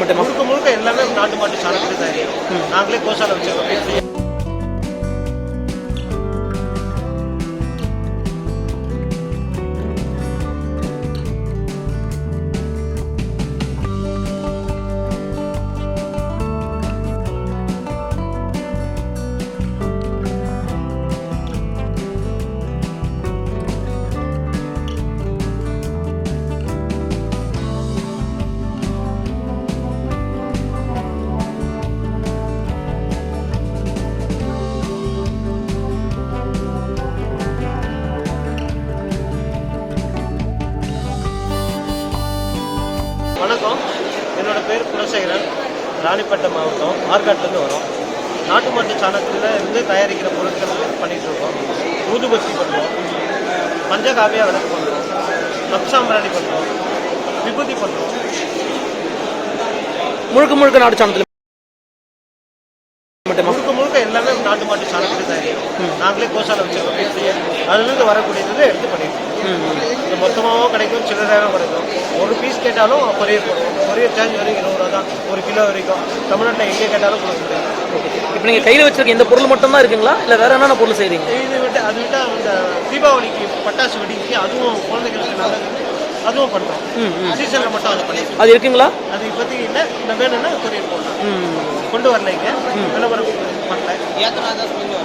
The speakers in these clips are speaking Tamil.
முழுக்க முழுக்க எல்லாமே நாட்டு மாட்டு சாணத்தில் தயாரிக்கிறோம். நாங்களே கோசால வச்சிருக்கோம். என்னோட பேர் குலசேகரன் ராணிப்பேட்டை மாவட்டம் ஆற்காட்டிலேருந்து வரோம். நாட்டு மாட்டு சாணத்தில் இருந்து தயாரிக்கிற பொருட்கள் பண்ணிகிட்டு இருக்கோம் ஊதுபத்தி பண்ணுறோம் பஞ்சகாவியாக விளக்கு பண்ணுறோம் கப்சாம்பிராணி பண்ணுறோம் விபூதி பண்ணுறோம் முழுக்க முழுக்க நாடு சாணத்தில் மட்டுமா முழுக்க முழுக்க எல்லாமே நாட்டு மாட்டு சாணத்தில் தயாரிக்கிறோம் நாங்களே கோசால வச்சிருக்கோம். அதுலேருந்து வரக்கூடியது எடுத்து இது மொத்தமாகவும் கிடைக்கும் சில்லறையாகவும் கிடைக்கும். ஒரு பீஸ் கேட்டாலும் கொரியர் போடுவோம். கொரியர் சார்ஜ் வரைக்கும் இருபது ரூபா தான். ஒரு கிலோ வரைக்கும். தமிழ்நாட்டில் எங்கே கேட்டாலும் கொடுக்க முடியும் இப்போ நீங்கள் கையில் வச்சிருக்க இந்த பொருள் மட்டும் தான் இருக்குங்களா? இல்லை வேற என்னென்ன பொருள் செய்றீங்க? இது விட்டு அது விட்டு அந்த தீபாவளிக்கு பட்டாசு வெடிக்கு அதுவும் குழந்தைகளுக்கு நல்லது. அதுவும் பண்ணுறோம். சீசனில் மட்டும் அதை பண்ணிடுறோம். அது இருக்குங்களா? அது இப்போதைக்கு இல்லை. இந்த வேணும்னா கொரியர் போடலாம். கொண்டு வரல இங்கே. விளம்பரம் பண்ணல.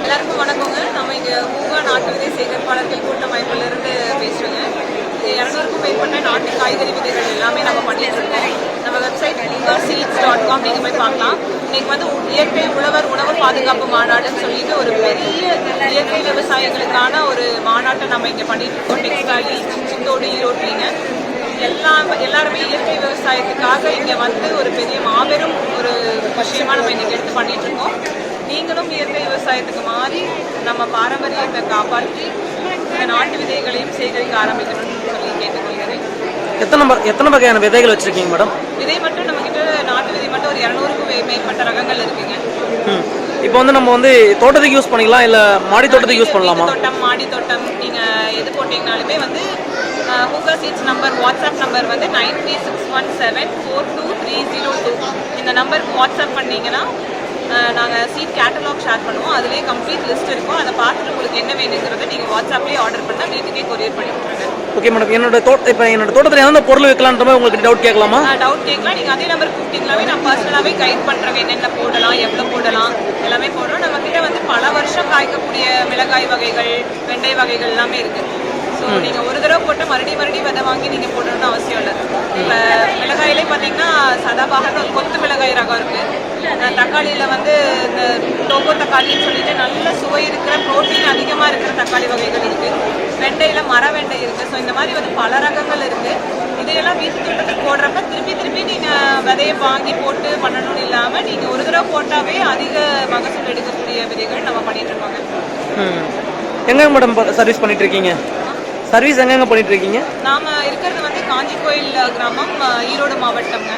எல்லாருக்கும் வணக்கங்க. நம்ம இங்க மூவா நாட்டு விதை சேகரிப்பாளர்கள் கூட்டமைப்புல இருந்து பேசுறோங்க. இரநூறுக்கும் மேற்பட்ட நாட்டு காய்கறி விதைகள் எல்லாமே நம்ம பண்ணிட்டு இருக்கோம். நம்ம வெப்சைட் மூவா சீட்ஸ் டாட் காம் நீங்க போய் பார்க்கலாம். இன்னைக்கு வந்து இயற்கை உழவர் உணவு பாதுகாப்பு மாநாடுன்னு சொல்லிட்டு ஒரு பெரிய இயற்கை விவசாயிகளுக்கான ஒரு மாநாட்டை நம்ம இங்க பண்ணிட்டு இருக்கோம். டெக்ஸ்டைல் சிந்தோடு ஈரோட்லிங்க எல்லாம் எல்லாருமே இயற்கை விவசாயத்துக்காக இங்க வந்து ஒரு பெரிய மாபெரும் ஒரு விஷயமா நம்ம இன்னைக்கு எடுத்து பண்ணிட்டு இருக்கோம். நீங்களும் இயற்கை விவசாயத்துக்கு மாறி நம்ம பாரம்பரியத்தை காப்பாற்றி இந்த நாட்டு விதைகளையும் சேகரிக்க ஆரம்பிக்கணும்னு சொல்லி கேட்டுக்கொள்கிறேன். எத்தனை எத்தனை வகையான விதைகள் வச்சிருக்கீங்க மேடம்? விதை மட்டும் நம்ம கிட்ட நாட்டு விதை ஒரு இரநூறுக்கும் மேற்பட்ட ரகங்கள் இருக்குங்க. இப்போ வந்து நம்ம வந்து தோட்டத்துக்கு யூஸ் பண்ணிக்கலாம் இல்லை மாடி தோட்டத்துக்கு யூஸ் பண்ணலாமா? தோட்டம் மாடி தோட்டம் நீங்க எது போட்டீங்கனாலுமே வந்து hookah seats number WhatsApp number வந்து nine three six one seven four two three zero two இந்த நம்பருக்கு வாட்ஸ்அப் பண்ணீங்கன்னா நாங்கள் சீட் கேட்டலாக் ஷேர் பண்ணுவோம். அதுலேயே கம்ப்ளீட் லிஸ்ட் இருக்கும். அதை பார்த்துட்டு உங்களுக்கு என்ன வேணுங்கிறத நீங்கள் வாட்ஸ்அப்லேயே ஆர்டர் பண்ணால் வீட்டுக்கே கொரியர் பண்ணி விட்ருங்க ஓகே மேடம் என்னோட தோட்ட இப்போ என்னோட தோட்டத்தில் எந்தெந்த பொருள் வைக்கலான்ற மாதிரி உங்களுக்கு டவுட் கேட்கலாமா? டவுட் கேட்கலாம். நீங்கள் அதே நம்பர் கூப்பிட்டீங்களாவே நான் பர்சனலாகவே கைட் பண்ணுறேன் என்னென்ன போடலாம் எவ்வளோ போடலாம் எல்லாமே போடுறோம். நம்ம கிட்ட வந்து பல வருஷம் காய்க்கக்கூடிய மிளகாய் வகைகள் வெண்டை வகைகள் எல்லாமே இருக்குது ஸோ நீங்கள் ஒரு தடவை போட்டு மறுபடியும் மறுபடியும் விதை வாங்கி நீங்கள் போடணும்னு அவசியம் இல்லை. இப்போ மிளகாயிலே பார்த்தீங்கன்னா சதாபாகன்னு ஒரு கொத்து மிளகாய் ரகம் இருக்குது தக்காளியில் வந்து இந்த டோக்கோ தக்காளின்னு சொல்லிட்டு நல்ல சுவை இருக்கிற புரோட்டீன் அதிகமாக இருக்கிற தக்காளி வகைகள் இருக்குது வெண்டையில் மர வெண்டை இருக்குது ஸோ இந்த மாதிரி வந்து பல ரகங்கள் இருக்குது இதையெல்லாம் வீட்டு தோட்டத்துக்கு போடுறப்ப திருப்பி திருப்பி நீங்கள் விதையை வாங்கி போட்டு பண்ணணும்னு இல்லாமல் நீங்கள் ஒரு தடவை போட்டாவே அதிக மகசூல் எடுக்கக்கூடிய விதைகள் நம்ம பண்ணிட்டு இருக்கோங்க ம். மேடம் சர்வீஸ் பண்ணிட்டு இருக்கீங்க? சர்வீஸ் எங்கெங்க பண்ணிட்டு இருக்கீங்க நாம இருக்கிறது வந்து காஞ்சி கோயில் கிராமம் ஈரோடு மாவட்டம்ங்க.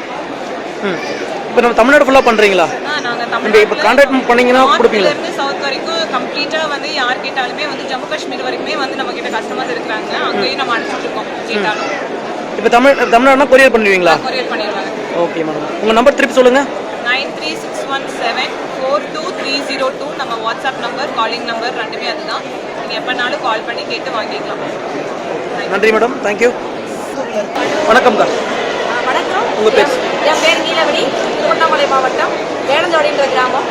இப்போ நம்ம தமிழ்நாடு ஃபுல்லாக பண்ணுறீங்களா ஆ, நாங்க இப்போ கான்டாக்ட் பண்ணீங்கன்னா கொடுப்பீங்களா? சவுத் வரைக்கும் கம்ப்ளீட்டா வந்து யார் கேட்டாலுமே வந்து ஜம்மு காஷ்மீர் வரைக்குமே வந்து நம்ம கிட்ட கஸ்டமர்ஸ் இருக்கிறாங்க. அங்கேயும் நம்ம அனுப்பிச்சிட்டு இருக்கோம் கேட்டாலும் இப்போ தமிழ் தமிழ்நாடுனா கொரியர் பண்ணுவீங்களா? கொரியர் பண்ணிடுவாங்க. ஓகே மேடம் உங்கள் நம்பர் திருப்பி சொல்லுங்கள் nine three six one seven four two three zero two நம்ம வாட்ஸ்அப் நம்பர் காலிங் நம்பர் ரெண்டுமே அதுதான். நீங்கள் எப்போனாலும் கால் பண்ணி கேட்டு வாங்கிக்கலாம். நன்றி மேடம் தேங்க்யூ வணக்கம்க்கா வணக்கம் உங்கள் பேர்? என் பேர் நீலவடி திருவண்ணாமலை மாவட்டம் வேடந்தோடின்ற கிராமம்.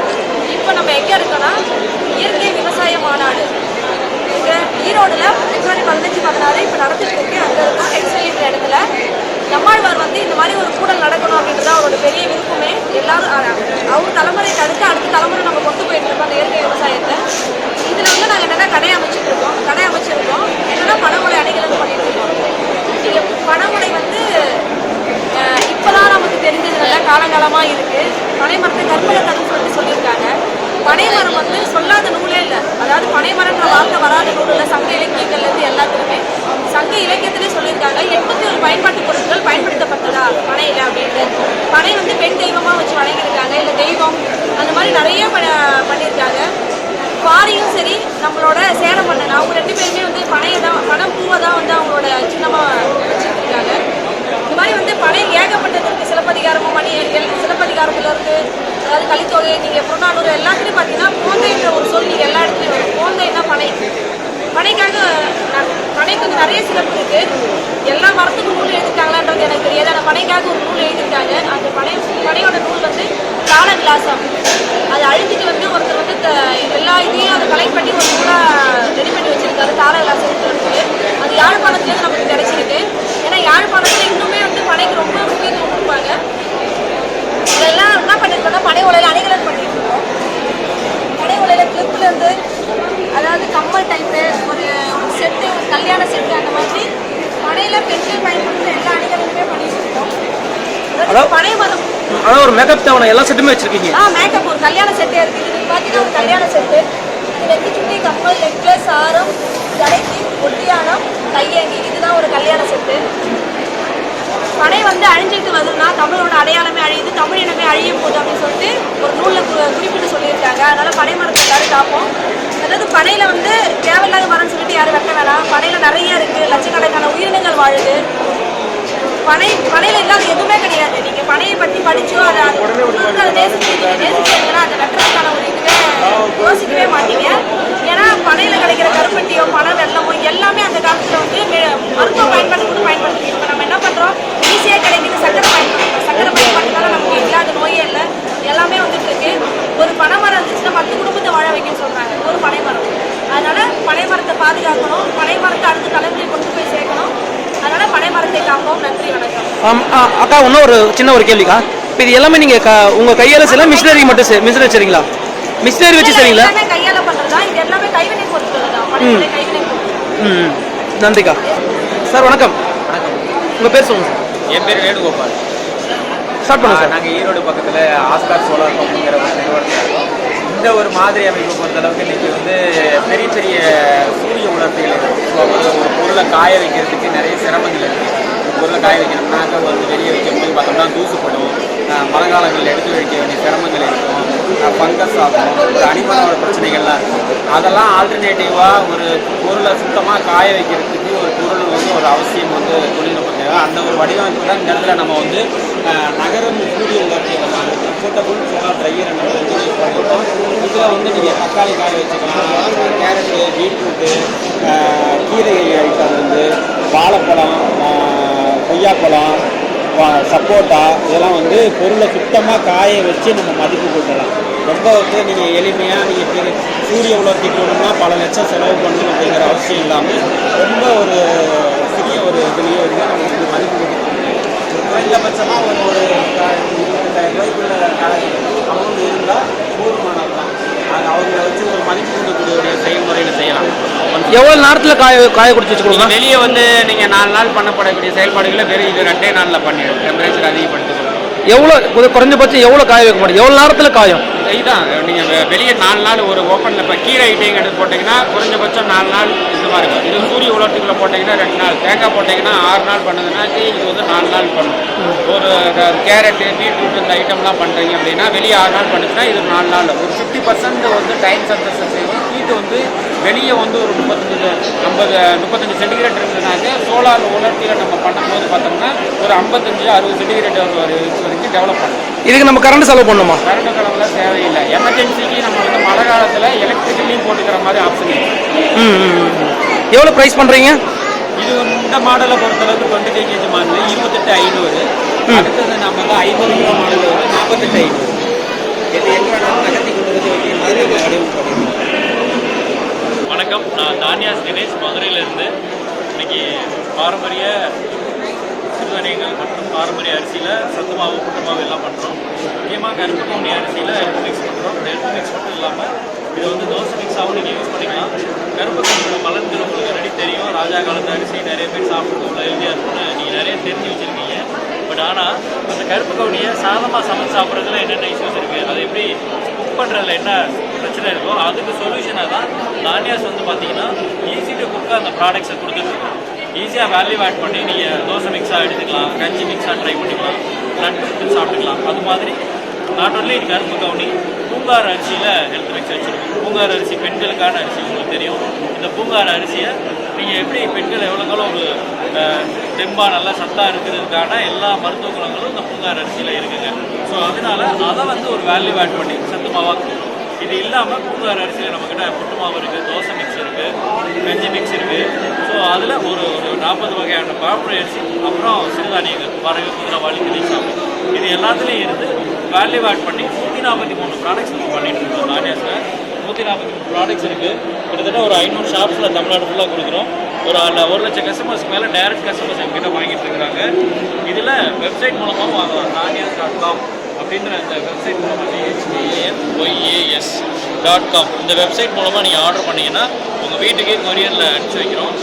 இப்போ நம்ம எங்கே இருக்கோம்னா இயற்கை விவசாய மாநாடு. இங்கே ஈரோடுல பிப்ரவரி பதினஞ்சு பதினாறு இப்போ நடந்துட்டு இருக்கு. அங்கே இருக்கும் எக்ஸ்பிளின்ற இடத்துல. நம்மாழ்வார் வந்து இந்த மாதிரி ஒரு கூடல் நடக்கணும் அப்படின்றது அவரோட பெரிய விருப்பமே. எல்லாரும் அவர் தலைமுறை தடுத்து அடுத்த தலைமுறை நம்ம கொண்டு போயிட்டு இருக்கோம் அந்த இயற்கை விவசாயத்தை. இதில் வந்து நாங்கள் என்னென்ன கடை அமைச்சிட்டு இருக்கோம். கடை அமைச்சிருக்கோம். என்னென்னா பணமுறை அணைகள் பண்ணிட்டு இருக்கோம். இங்கே பணமுறை வந்து அஹ் இப்பதான் நமக்கு தெரிஞ்சது நல்ல காலங்காலமா இருக்கு. பனைமரத்தை கற்பகத்தன்னு சொல்லிட்டு சொல்லியிருக்காங்க. பனைமரம் வந்து சொல்லாத நூலே இல்லை. அதாவது பனைமரம்ன்ற வார்த்தை வராத நூல் இல்லை சங்க இலக்கியங்கள்லேருந்து எல்லாத்துக்குமே சங்க இலக்கியத்திலே சொல்லியிருக்காங்க. எண்பத்தி ஒரு பயன்பாட்டு இருக்குதா? பயன்படுத்தப்பட்டதா பனையில அப்படின்ட்டு. பனை வந்து பெண் தெய்வமாக வச்சு வணங்கியிருக்காங்க. இல்லை தெய்வம். அந்த மாதிரி நிறைய ப- பண்ணியிருக்காங்க. பாரியும் சரி நம்மளோட சேலம் மன்னன் அவங்க ரெண்டு பேருமே வந்து பனையை தான் பணம் பூவை தான் வந்து அவங்களோட சின்னமாக வச்சுருக்காங்க. இந்த மாதிரி மாதிரி வந்து பனை ஏகப்பட்டது இருக்குது சிலப்பதிகாரமும் மணி சிலப்பதிகாரத்தில் இருக்குது அதாவது கலித்தொகை நீங்கள் புறநானூறு எல்லாத்துலேயும் பார்த்தீங்கன்னா போந்தைன்ற ஒரு சொல் நீங்கள் எல்லா இடத்துலையும் வரும். போந்தைன்னா பனை. பனைக்காக பனைக்கு வந்து நிறைய சிறப்பு இருக்குது எல்லா மரத்துக்கும் நூல் எழுதிருக்காங்களான்றது எனக்கு தெரியாது. ஆனால் பனைக்காக ஒரு நூல் எழுதியிருக்காங்க. அந்த பனை பனையோட நூல் வந்து கால விலாசம் அது அழிஞ்சிட்டு வந்து ஒருத்தர் வந்து த- எல்லா இதையும் அதை கலெக்ட் பண்ணி ஒரு கூட ரெடி பண்ணி வச்சிருக்காரு. கால விலாசம் இருக்கு அது யாழ்ப்பாணத்துலேருந்து நமக்கு கிடைச்சிருக்கு. ஏன்னா யாழ்ப்பாணத்தில் இன்னுமே வந்து பனைக்கு ரொம்ப முக்கியத்துவம் கொடுப்பாங்க இதெல்லாம் என்ன பண்ணிருக்கோம்னா பனை உலையில அணிகலன் பண்ணிட்டு இருக்கோம் பனை உலையில கிளிப்ல இருந்து அதாவது கம்மல் டைப்பு ஒரு ஒரு செட்டு ஒரு கல்யாண செட்டு அந்த மாதிரி பனையில பெண்கள் பயன்படுத்துற எல்லா அணிகலனுமே பண்ணிட்டு இருக்கோம் பனை மரம் அதாவது ஒரு மேக்கப் தேவையான எல்லா செட்டுமே வச்சிருக்கீங்க. ஆ மேக்கப் ஒரு கல்யாண செட்டே இருக்கு. இது பார்த்தீங்கன்னா ஒரு கல்யாண செட்டு நெத்தி சுட்டி கம்மல் நெக்லஸ் ஆரம் ஜடைக்கு ஒட்டியானம் கையேங்கி இதுதான் ஒரு கல்யாண செட்டு பனை வந்து அழிஞ்சிட்டு வருதுன்னா தமிழோட அடையாளமே அழியுது தமிழ் இனமே அழிய போகுது அப்படின்னு சொல்லிட்டு ஒரு நூலில் குறிப்பிட்டு சொல்லியிருக்காங்க. அதனால பனை மரத்தை எல்லாரும் காப்போம். அதாவது பனையில வந்து தேவையில்லாத மரம்னு சொல்லிட்டு யாரும் வெட்ட வேணாம். பனையில நிறைய இருக்கு. லட்சக்கணக்கான உயிரினங்கள் வாழுது. பனை பனையில இல்லாத எதுவுமே கிடையாது. நீங்க பனையை பத்தி படிச்சோ அதை அது நீங்க நேசிச்சீங்கன்னா அதை வெட்டுறதுக்கான ஒரு இதுவே யோசிக்கவே மாட்டீங்க. ஏன்னா பனையில கிடைக்கிற கருப்பட்டியோ பனை வெள்ளமோ எல்லாமே அந்த காலத்துல வந்து மருத்துவ பயன்பாடு கூட பயன்படுத்தி இப்போ நம்ம என்ன பண்றோம்? ஈஸியா கிடைக்குது. சக்கரை பயன்படுத்துறோம் சக்கரை பயன்பாட்டுனால நமக்கு இல்லாத நோயே இல்லை. எல்லாமே வந்துட்டு இருக்கு. ஒரு பனை மரம் இருந்துச்சுன்னா பத்து குடும்பத்தை வாழ வைக்கணும்னு சொல்றாங்க. ஒரு பனை மரம். அதனால பனை மரத்தை பாதுகாக்கணும். பனை மரத்தை அடுத்த தலைமுறை கொண்டு போய் சேர்க்கணும். அதனால பனை மரத்தை காப்போம் நன்றி வணக்கம். அக்கா இன்னும் ஒரு சின்ன ஒரு கேள்விக்கா. இப்போ இது எல்லாமே நீங்க க- உங்க கையால செய்யலாம் மிஷினரி மட்டும் மிஷினரி வச்சுறீங்களா மிஷினரி வச்சு எல்லாமே கையால பண்றதுதான் இது எல்லாமே கைவினை பொருட்கள் தான். பனைமுறை கைவினை பொருட்கள். ம் நன்றிக்கா. சார் வணக்கம். உங்க பேர் சொல்லுங்க சார். என் பேர் வேணுகோபால். ஸ்டார்ட் பண்ணுங்க சார். நாங்கள் ஈரோடு பக்கத்தில் ஆஸ்கார் சோலார் பம்புங்கிற ஒரு நிறுவனத்தில் இந்த ஒரு மாதிரி அமைப்பு பொறுத்தளவுக்கு இன்றைக்கி வந்து பெரிய பெரிய சூரிய உணர்த்திகள் ஸோ பொருளை காய வைக்கிறதுக்கு நிறைய சிரமங்கள் இருக்குது பொருளை காய வைக்கணும்னாக்க வந்து வெளியே வைக்கும்போது பார்த்தோம்னா தூசுப்படும் மழை காலங்களில் எடுத்து வைக்க வேண்டிய சிரமங்கள் இருக்கும். ஃபங்கஸ் ஆகும் இந்த அனிமலோட பிரச்சனைகள்லாம் இருக்கும் அதெல்லாம் ஆல்டர்னேட்டிவாக ஒரு பொருளை சுத்தமாக காய வைக்கிறதுக்கு ஒரு பொருள் வந்து ஒரு அவசியம் வந்து தொழில்நுட்பம் தேவை அந்த ஒரு வடிவமைப்பு தான் இந்த இடத்துல நம்ம வந்து நகரம் கூடிய உலர்த்தியெல்லாம் போர்ட்டபுள் சோலார் ட்ரையர் நம்ம இதில் வந்து நீங்கள் தக்காளி காய வச்சுக்கலாம் கேரட்டு பீட்ரூட்டு கீரை ஐட்டம் வந்து வாழைப்பழம் கொய்யாப்பழம் சப்போட்டா இதெல்லாம் வந்து பொருளை சுத்தமாக காய வச்சு நம்ம மதிப்பு கொடுக்கலாம் ரொம்ப வந்து நீங்கள் எளிமையாக நீங்கள் பெரிய சூரிய உலர்த்தி போகணும்னா பல லட்சம் செலவு பண்ணணும் அப்படிங்கிற அவசியம் இல்லாமல் ரொம்ப ஒரு சிறிய ஒரு இதுலேயே வந்து வந்து மதிப்பு கூட்டி குறைந்தபட்சமாக ஒரு ஒரு இருபத்தெட்டாயிரம் ரூபாய்க்குள்ள அமௌண்ட் இருந்தால் போதுமானது தான் அது அவங்கள வச்சு ஒரு மதிப்பு கூட்டக்கூடிய ஒரு செயல்முறையில் செய்யலாம். எவ்வளவு நேரத்துல காய காய குடிச்சு வச்சு நீங்க கொடுக்கலாம் வெளியே வந்து நீங்க நாலு நாள் பண்ணப்படக்கூடிய செயல்பாடுகளை வெறும் இது ரெண்டே நாள்ல பண்ணிடும். டெம்பரேச்சர் அதிகப்படுத்தி எவ்வளவு குறை- குறைஞ்சபட்சம் எவ்வளவு காய வைக்க முடியும்? எவ்வளவு நேரத்துல காயும்? இதுதான். நீங்கள் வெ- வெளியே நாலு நாள் ஒரு ஓப்பனில் இப்போ கீரை ஐட்டம் எடுத்து போட்டிங்கன்னா குறைஞ்சபட்சம் நாலு நாள் இதுவாக இருக்கும் இது சூரிய உலகத்துக்குள்ளே போட்டிங்கன்னா ரெண்டு நாள். தேங்காய் போட்டிங்கன்னா ஆறு நாள் பண்ணுதுன்னா இது வந்து நாலு நாள் பண்ணும். ஒரு கேரட்டு பீட்ரூட் இந்த ஐட்டம்லாம் பண்ணுறீங்க அப்படின்னா வெளியே ஆறு நாள் பண்ணுச்சுன்னா இது நாலு நாள். ஒரு ஃபிஃப்டி பர்சன்ட் வந்து டைம் சக்ஸஸ் ஹீட் வந்து வெளியே வந்து ஒரு முப்பத்தஞ்சு ஐம்பது முப்பத்தஞ்சு சென்டிகிரேட் இருந்ததுனாக்க சோலார் உலர்த்தியில் நம்ம பண்ணும்போது பார்த்தோம்னா ஒரு ஐம்பத்தஞ்சு அறுபது சென்டிகிரேட் ஒரு வரைக்கும் டெவலப் பண்ணலாம் இதுக்கு நம்ம கரண்ட் செலவு பண்ணுமா கரண்ட் கடவுலாம் தேவையில்லை. எமர்ஜென்சிக்கு நம்ம வந்து மழை காலத்தில் எலக்ட்ரிக்கலையும் போட்டுக்கிற மாதிரி ஆப்ஷன். எவ்வளவு ப்ரைஸ் பண்றீங்க? இது இந்த மாடலை பொறுத்தளவுக்கு டுவெண்ட்டி ஃபைவ் கேஜி மாடல் இருபத்தெட்டு ஐநூறு. அடுத்தது நம்ம வந்து ஐம்பது கிலோ மாடல் வந்து நாற்பத்தெட்டு ஐநூறு. இது எங்க வேணாலும் நகர்த்தி கொண்டு வந்து வைக்கிற மாதிரி நம்ம வடிவமைப்பு பண்ணிருக்கோம். வணக்கம். நான் தானியாஸ் தினேஷ் மதுரையிலிருந்து. இன்னைக்கு பாரம்பரிய சிறுதானியங்கள் மற்றும் பாரம்பரிய அரிசியில் சத்து மாவு புட்டு மாவு எல்லாம் பண்ணுறோம் முக்கியமாக கருப்பு கவுனி அரிசியில் எடுத்து மிக்ஸ் பண்ணுறோம் எடுத்து மிக்ஸ் மட்டும் இல்லாமல் இது வந்து தோசை மிக்ஸாகவும் நீங்கள் யூஸ் பண்ணிக்கலாம். கருப்பு கவுனி பலன்கள் உங்களுக்கு ஆல்ரெடி தெரியும். ராஜா காலத்து அரிசி நிறைய பேர் சாப்பிட்றது அவ்வளோ ஹெல்த்தியாக இருக்கும்னு நீங்கள் நிறைய தெரிஞ்சு வச்சுருக்கீங்க. பட் ஆனால் அந்த கருப்பு கவுனியை சாதமாக சமைச்சு சாப்பிட்றதுல என்னென்ன இஷ்யூஸ் இருக்குது அதை எப்படி குக் பண்ணுறதுல என்ன பிரச்சனை இருக்கோ அதுக்கு சொல்யூஷனாக தான் தானியாஸ் வந்து பார்த்தீங்கன்னா ஈஸி டு குக்காக அந்த ப்ராடக்ட்ஸை கொடுத்துட்ருக்கோம் ஈஸியாக வேல்யூ ஆட் பண்ணி நீங்கள் தோசை மிக்ஸாக எடுத்துக்கலாம் கஞ்சி மிக்ஸாக ட்ரை பண்ணிக்கலாம் லட்டு சாப்பிட்டுக்கலாம். அது மாதிரி நாட் ஒன்லி கருப்பு கவுனி பூங்கார் அரிசியில் ஹெல்த் மிக்ஸ் வச்சுருக்கோம். பூங்கார் அரிசி பெண்களுக்கான அரிசி உங்களுக்கு தெரியும். இந்த பூங்கார் அரிசியை நீங்கள் எப்படி பெண்கள் எவ்வளோங்களோ ஒரு தெம்பாக நல்லா சத்தாக இருக்கிறதுக்கான எல்லா மருத்துவ குணங்களும் இந்த பூங்கார் அரிசியில் இருக்குங்க. ஸோ அதனால அதை வந்து ஒரு வேல்யூ ஆட் பண்ணி சத்து மாவாக கொடுக்குறோம் இது இல்லாமல் பூங்கார் அரிசியில் நம்மக்கிட்ட புட்டு மாவு இருக்குது தோசை மிக்ஸ் இருக்குது கஞ்சி மிக்ஸ் இருக்குது ஸோ அதில் ஒரு ஒரு நாற்பது வகையான பாரம்பரிய அரிசி அப்புறம் சிறுதானியங்கள் வரகு குதிரைவாளி திணைச்சாமி இது எல்லாத்துலேயும் இருந்து வேல்யூ ஆட் பண்ணி நூற்றி நாற்பத்தி மூணு ப்ராடக்ட்ஸ் நம்ம பண்ணிட்டு இருக்கோம் தானியாஸில் நூற்றி நாற்பத்தி மூணு ப்ராடக்ட்ஸ் இருக்குது கிட்டத்தட்ட ஒரு ஐநூறு ஷாப்ஸில் தமிழ்நாடு ஃபுல்லாக கொடுக்குறோம். ஒரு ஒரு லட்சம் கஸ்டமர்ஸ்க்கு மேலே டைரக்ட் கஸ்டமர்ஸ் எங்கிட்ட வாங்கிட்டு இருக்கிறாங்க இதில் வெப்சைட் மூலமாகவும் வாங்கலாம். தானியாஸ் டாட் காம் அப்படின்ற அந்த வெப்சைட் மூலமாக டிஹெச்டிஏஎன் டாட் காம் இந்த வெப்சைட் மூலமாக நீங்கள் ஆர்டர் பண்ணீங்கன்னா உங்கள் வீட்டுக்கே கொரியரில் அனுப்பிச்சி வைக்கிறோம்.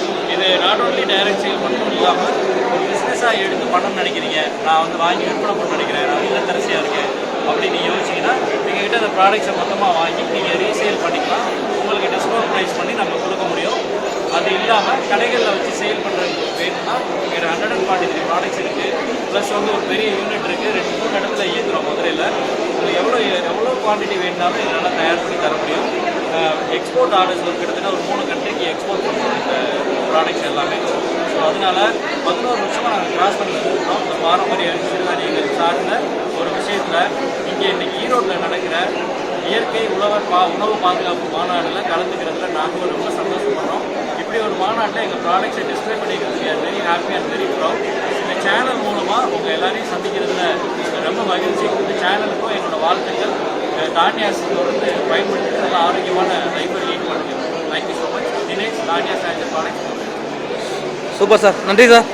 இது நாட் ஓன்லி டைரக்ட் சேல் மட்டும் இல்லாமல் ஒரு பிஸ்னஸாக எடுத்து பண்ணணும்னு நினைக்கிறீங்க நான் வந்து வாங்கி விற்பனை பண்ண நினைக்கிறேன் நான் இல்லத்தரசியாக இருக்கேன் அப்படின்னு நீங்கள் யோசிச்சிங்கன்னா எங்ககிட்ட அந்த ப்ராடக்ட்ஸை மொத்தமாக வாங்கி நீங்கள் ரீசேல் பண்ணிக்கலாம். உங்களுக்கு டிஸ்கவுண்ட் ப்ரைஸ் பண்ணி நம்ம கொடுக்க முடியும். அது இல்லாமல் கடைகளில் வச்சு சேல் பண்ணுறதுக்கு வேணும்னா எங்கிட்ட hundred and forty three products இருக்குது ப்ளஸ் வந்து ஒரு பெரிய யூனிட் இருக்குது ரெண்டு மூணு இடத்துல இயங்குறோம் மதுரையில் உங்களுக்கு எவ்வளோ எவ்வளோ குவான்டிட்டி வேணுனாலும் இதனால் தயார் பண்ணி தர முடியும். எக்ஸ்போர்ட் ஆர்டர்ஸ் கிட்டத்தட்ட ஒரு மூணு கண்ட்ரிக்கு எக்ஸ்போர்ட் பண்ணுறோம் இந்த ப்ராடக்ட்ஸ் எல்லாமே. ஸோ அதனால பதினோரு வருஷமாக நாங்கள் கிராஸ் பண்ணி இருக்கோம் இந்த பாரம்பரிய சிறுதானியங்கள் சார்ந்த ஒரு விஷயத்தில் இங்கே இன்னைக்கு ஈரோட்டில் நடக்கிற இயற்கை உழவர் பா உணவு பாதுகாப்பு மாநாட்டில் கலந்துக்கிறதுல நாங்கள் ரொம்ப சந்தோஷப்படுறோம். இப்படி ஒரு மாநாட்டில் எங்கள் ப்ராடக்ட்ஸை டிஸ்பிளே பண்ணிக்கிறதுக்கு very happy and very proud இந்த சேனல் மூலமாக உங்கள் எல்லாரையும் சந்திக்கிறதுல ரொம்ப மகிழ்ச்சி. இந்த சேனலுக்கும் என்னோடய வாழ்த்துக்கள். தானியாஸ் தொடர்ந்து பயன்படுத்தி நல்ல ஆரோக்கியமான லைஃபை லீட் பண்ணுங்க thank you so much Dinesh Taniya's ஆகிய சூப்பர் சார். நன்றி சார்.